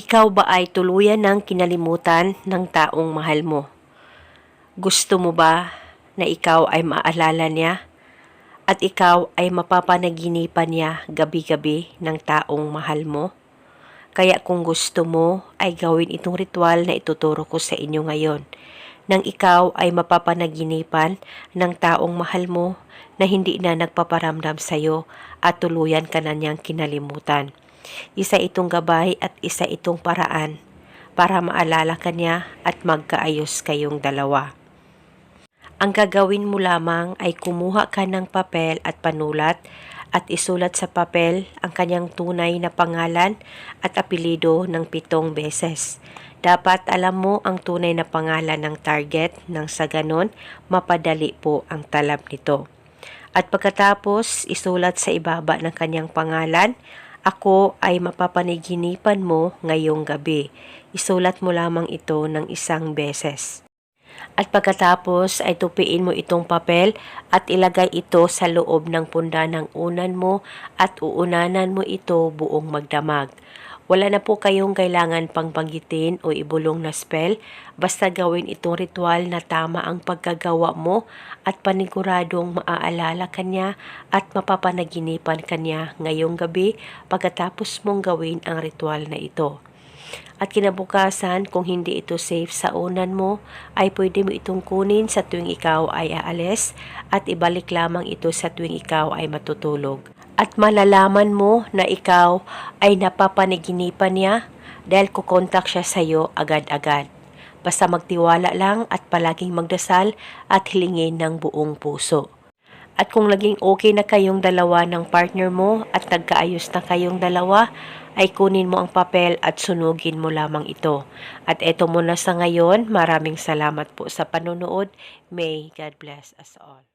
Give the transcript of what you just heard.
Ikaw ba ay tuluyan ng kinalimutan ng taong mahal mo? Gusto mo ba na ikaw ay maalala niya? At ikaw ay mapapanaginipan niya gabi-gabi ng taong mahal mo? Kaya kung gusto mo ay gawin itong ritual na ituturo ko sa inyo ngayon. Nang ikaw ay mapapanaginipan ng taong mahal mo na hindi na nagpaparamdam sa iyo at tuluyan ka na niyang kinalimutan. Isa itong gabay at isa itong paraan para maalala ka niya at magkaayos kayong dalawa. Ang gagawin mo lamang ay kumuha ka ng papel at panulat at isulat sa papel ang kanyang tunay na pangalan at apelido ng pitong beses. Dapat alam mo ang tunay na pangalan ng target nang sa ganon mapadali po ang talab nito. At pagkatapos isulat sa ibaba ng kanyang pangalan, ako ay mapapaniginipan mo ngayong gabi. Isulat mo lamang ito ng isang beses. At pagkatapos ay tupiin mo itong papel at ilagay ito sa loob ng punda ng unan mo at uunanan mo ito buong magdamag. Wala na po kayong kailangan pang banggitin o ibulong na spell, basta gawin itong ritual na tama ang pagkagawa mo at paniguradong maaalala kanya at mapapanaginipan kanya ngayong gabi pagkatapos mong gawin ang ritual na ito. At kinabukasan, kung hindi ito safe sa unan mo, ay pwede mo itong kunin sa tuwing ikaw ay aalis at ibalik lamang ito sa tuwing ikaw ay matutulog. At malalaman mo na ikaw ay napapanaginipan niya dahil kukontak siya sa iyo agad-agad. Basta magtiwala lang at palaging magdasal at hilingin ng buong puso. At kung naging okay na kayong dalawa ng partner mo at nagkaayos na kayong dalawa, ay kunin mo ang papel at sunugin mo lamang ito. At eto muna sa ngayon, maraming salamat po sa panonood. May God bless us all.